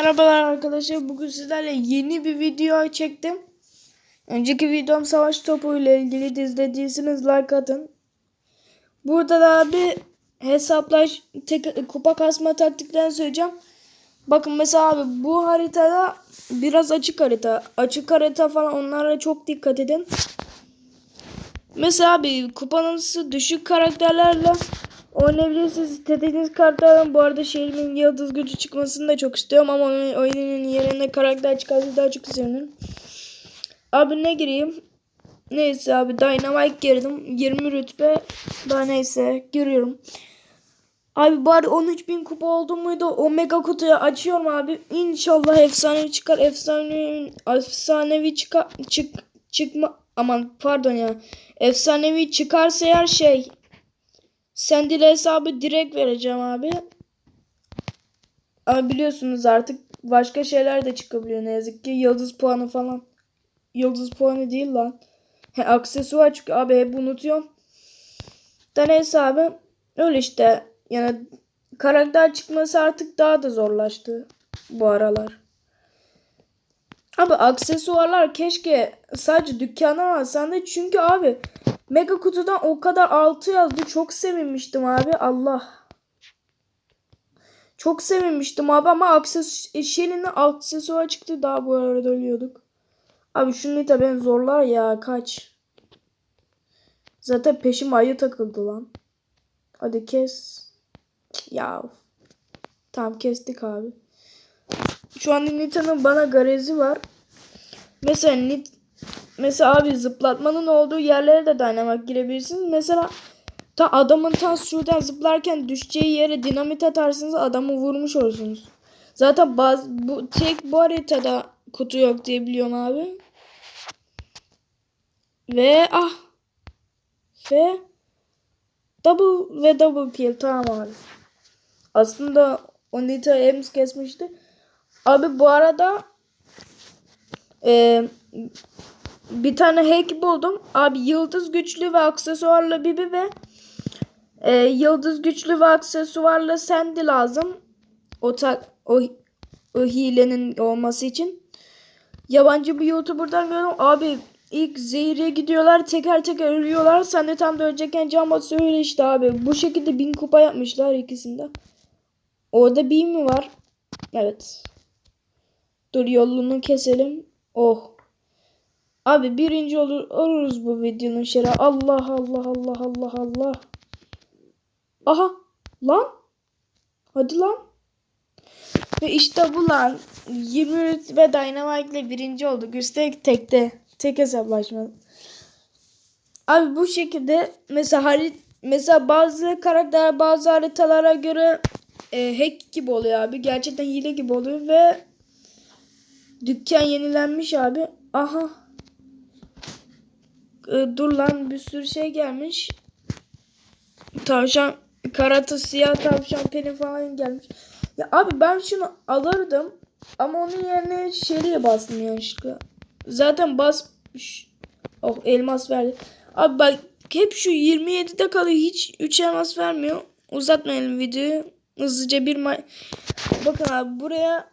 Merhabalar arkadaşlar. Bugün sizlerle yeni bir video çektim. Önceki videom savaş topu ile ilgili izlediyseniz like atın. Burada da abi hesaplaş tek, kupa kasma taktiklerini söyleyeceğim. Bakın mesela abi bu haritada biraz açık harita. Açık harita falan onlara çok dikkat edin. Mesela abi kupanızı düşük karakterlerle oynayabilirsiniz. İstediğiniz kartlardan bu arada şehrimin yıldız gücü çıkmasını da çok istiyorum ama oyun- oyunun yerine karakter çıkarsa daha çok sevinirim. Abi ne gireyim? Neyse abi Dynamite girdim. 20 rütbe. Daha neyse giriyorum. Abi bari 13.000 kupa oldu muydu? O mega kutuyu açıyorum abi. İnşallah efsanevi çıkar. Efsanevi, efsanevi çıkar. Çık, çıkma. Aman pardon ya. Efsanevi çıkarsa eğer şey. Sendile hesabı direkt vereceğim abi. Ama biliyorsunuz artık başka şeyler de çıkabiliyor ne yazık ki. Yıldız puanı falan. Yıldız puanı değil lan. He, aksesuar çıkıyor. Abi hep unutuyorum. Da neyse abi. Öyle işte. Yani karakter çıkması artık daha da zorlaştı bu aralar. Abi aksesuarlar keşke sadece dükkana alsan da çünkü abi mega kutudan o kadar altı yazdı. Çok sevinmiştim abi. Allah. Çok sevinmiştim abi ama akses Shelly'nin aksesuar çıktı daha bu arada ölüyorduk. Abi şu Nita beni zorlar ya kaç. Zaten peşim ayı takıldı lan. Hadi kes. Ya. Tamam kestik abi. Şu an Nita'nın bana garezi var. Mesela Nit Mesela abi zıplatmanın olduğu yerlere de dynamite girebilirsiniz. Mesela ta adamın tam şuradan zıplarken düşeceği yere dinamit atarsınız adamı vurmuş olursunuz. Zaten baz, bu tek bu haritada kutu yok diye biliyorum abi. Ve ah. Ve double ve double kill tamam abi. Aslında Onita Ems kesmişti. Abi bu arada e, bir tane hack buldum. Abi yıldız güçlü ve aksesuarlı Bibi ve e, yıldız güçlü ve aksesuarlı Sandy lazım. O, ta, o, o hilenin olması için. Yabancı bir YouTuber'dan gördüm. Abi ilk zehire gidiyorlar teker teker ölüyorlar. Sen de tam da ölecekken can basıyor öyle işte abi. Bu şekilde bin kupa yapmışlar ikisinde. Orada bir mi var? Evet. Dur yolunu keselim. Oh. Abi birinci olur oluruz bu videonun şeref. Allah Allah Allah Allah Allah. Aha lan. Hadi lan. Ve işte bu lan. 20 ve Dynamite ile birinci olduk. Üstelik tekte. Tek hesaplaşma. Abi bu şekilde mesela harit mesela bazı karakter bazı haritalara göre e, hack gibi oluyor abi. Gerçekten hile gibi oluyor ve dükkan yenilenmiş abi. Aha. E, dur lan bir sürü şey gelmiş. Tavşan karata siyah tavşan peni falan gelmiş. Ya abi ben şunu alırdım ama onun yerine şeriye bastım yanlışlıkla. Zaten basmış. Oh elmas verdi. Abi bak hep şu 27'de kalıyor. Hiç 3 elmas vermiyor. Uzatmayalım videoyu. Hızlıca bir ma Bakın abi buraya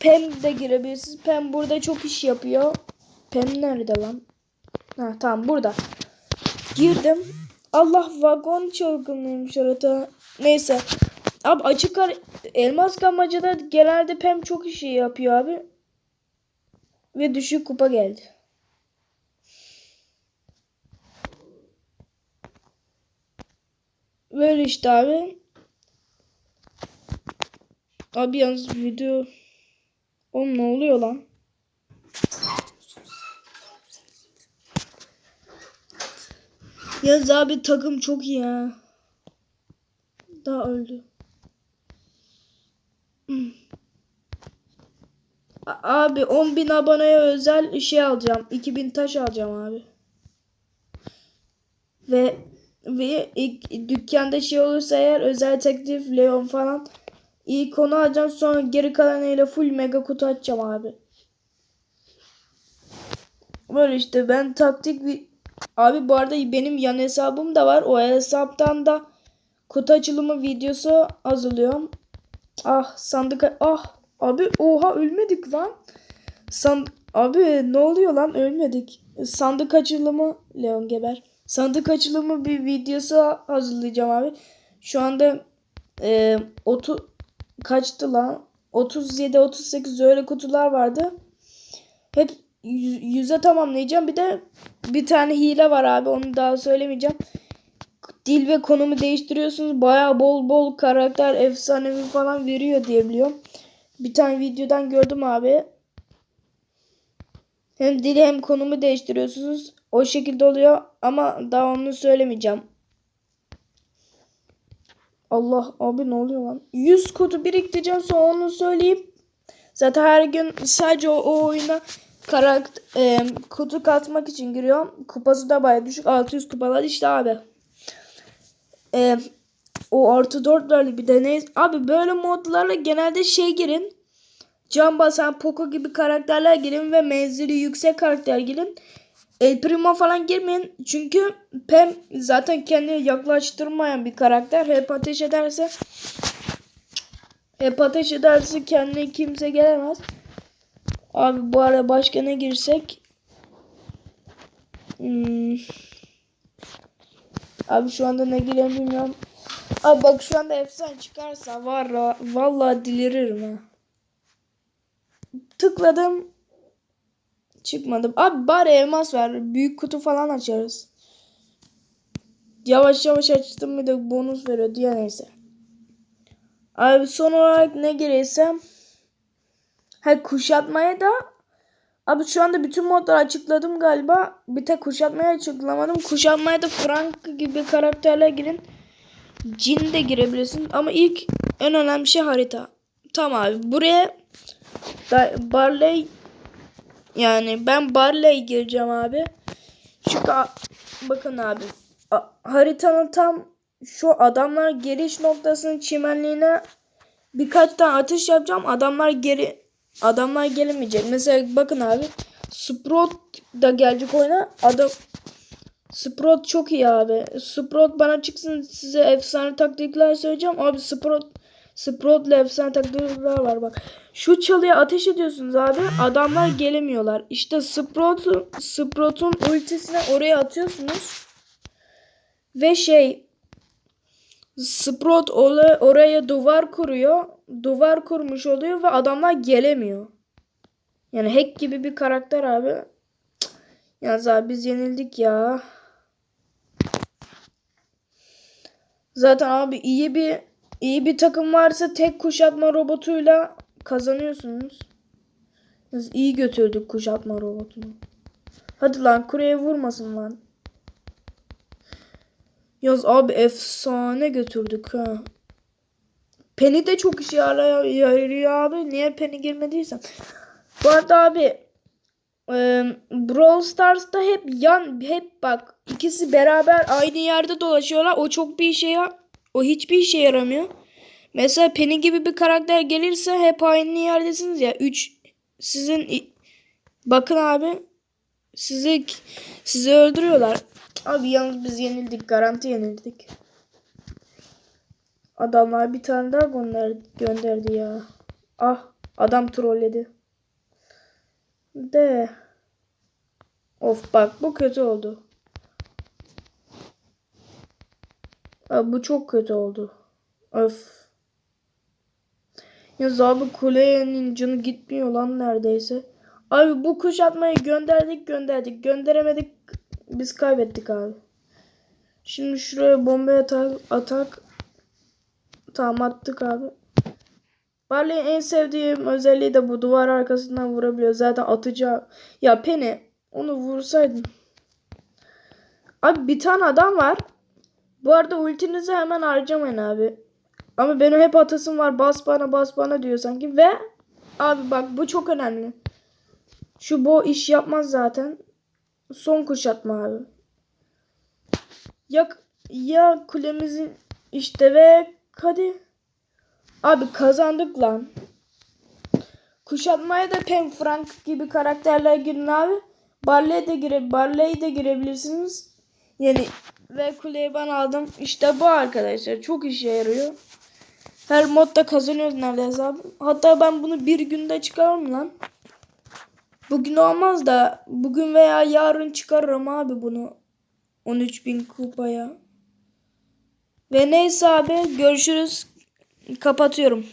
Pem de girebilirsiniz. Pem burada çok iş yapıyor. Pem nerede lan? Ha tamam burada. Girdim. Allah vagon çılgınlığıymış orada. Neyse. Abi açık ar elmas gamacada genelde Pem çok işi yapıyor abi. Ve düşük kupa geldi. Böyle işte abi. Abi yalnız video... Oğlum ne oluyor lan? Yalnız abi takım çok iyi ya. Daha öldü. Abi 10.000 aboneye özel şey alacağım. 2000 taş alacağım abi. Ve ve ilk dükkanda şey olursa eğer özel teklif Leon falan ilk onu alacağım sonra geri kalanıyla full mega kutu açacağım abi. Böyle işte ben taktik abi bu arada benim yan hesabım da var. O hesaptan da kutu açılımı videosu hazırlıyorum. Ah sandık ah Abi oha ölmedik lan. San abi ne oluyor lan ölmedik. Sandık açılımı Leon Geber. Sandık açılımı bir videosu hazırlayacağım abi. Şu anda e, otu kaçtı lan? 37 38 öyle kutular vardı. Hep yüze tamamlayacağım. Bir de bir tane hile var abi. Onu daha söylemeyeceğim. Dil ve konumu değiştiriyorsunuz. Baya bol bol karakter efsanevi falan veriyor diye biliyorum. Bir tane videodan gördüm abi. Hem dili hem konumu değiştiriyorsunuz. O şekilde oluyor ama daha onu söylemeyeceğim. Allah abi ne oluyor lan? 100 kodu biriktireceğim sonra onu söyleyeyim. Zaten her gün sadece o, o oyuna karakter e, kutu katmak için giriyorum. Kupası da baya düşük. 600 kupalar işte abi. E, o artı 4 verdi bir de ne? Abi böyle modlarla genelde şey girin. Can basan Poco gibi karakterler girin ve menzili yüksek karakter girin. El Primo falan girmeyin. Çünkü Pem zaten kendini yaklaştırmayan bir karakter. Hep ateş ederse hep ateş ederse kendine kimse gelemez. Abi bu ara başka ne girsek? Hmm. Abi şu anda ne girelim bilmiyorum. Abi bak şu anda efsane çıkarsa var ya, vallahi deliririm ha. Tıkladım. Çıkmadı. Abi bari elmas ver. Büyük kutu falan açarız. Yavaş yavaş açtım bir de bonus veriyor diye neyse. Abi son olarak ne gireysem. Ha kuşatmaya da Abi şu anda bütün modları açıkladım galiba. Bir tek kuşatmayı açıklamadım. Kuşatmaya da Frank gibi karakterler girin. Cin de girebilirsin. Ama ilk en önemli şey harita. Tamam abi. Buraya Barley yani ben Barley gireceğim abi. Şu bakın abi. Haritanın tam şu adamlar geliş noktasının çimenliğine birkaç tane atış yapacağım. Adamlar geri adamlar gelemeyecek. Mesela bakın abi. Sprout da gelecek oyuna. Adam Sprout çok iyi abi. Sprout bana çıksın size efsane taktikler söyleyeceğim. Abi Sprout Sprout'la efsane taktikler var bak. Şu çalıya ateş ediyorsunuz abi. Adamlar gelemiyorlar. İşte Sprout'un Sprout'un ultisini oraya atıyorsunuz. Ve şey Sprout oraya duvar kuruyor. Duvar kurmuş oluyor ve adamlar gelemiyor. Yani hack gibi bir karakter abi. Yalnız abi biz yenildik ya. Zaten abi iyi bir iyi bir takım varsa tek kuşatma robotuyla kazanıyorsunuz. Biz iyi götürdük kuşatma robotunu. Hadi lan kureye vurmasın lan. Yaz abi efsane götürdük ha. Penny de çok işe yarıyor, abi. Niye Penny girmediysen. Bu arada abi e, Brawl Stars'ta hep yan hep bak ikisi beraber aynı yerde dolaşıyorlar. O çok bir işe ya o hiçbir işe yaramıyor. Mesela Penny gibi bir karakter gelirse hep aynı yerdesiniz ya. 3 sizin bakın abi sizi sizi öldürüyorlar. Abi yalnız biz yenildik. Garanti yenildik. Adamlar bir tane daha gönder gönderdi ya. Ah adam trolledi. De. Of bak bu kötü oldu. Abi bu çok kötü oldu. Öf. Ya abi kulenin canı gitmiyor lan neredeyse. Abi bu kuşatmayı gönderdik gönderdik. Gönderemedik. Biz kaybettik abi. Şimdi şuraya bomba atak. atak. Tamam attık abi. Barley'in en sevdiğim özelliği de bu duvar arkasından vurabiliyor. Zaten atacağı. Ya Penny onu vursaydın. Abi bir tane adam var. Bu arada ultinizi hemen harcamayın abi. Ama benim hep atasım var. Bas bana bas bana diyor sanki. Ve abi bak bu çok önemli. Şu bu iş yapmaz zaten. Son kuşatma abi. Ya, ya kulemizin işte ve hadi. Abi kazandık lan. Kuşatmaya da Pem Frank gibi karakterler girin abi. Barley'e de gire Barley'e de girebilirsiniz. Yani ve kuleyi ben aldım. İşte bu arkadaşlar. Çok işe yarıyor. Her modda kazanıyoruz neredeyse abi. Hatta ben bunu bir günde çıkarım lan. Bugün olmaz da bugün veya yarın çıkarırım abi bunu. 13.000 kupaya. Ve neyse abi görüşürüz. Kapatıyorum.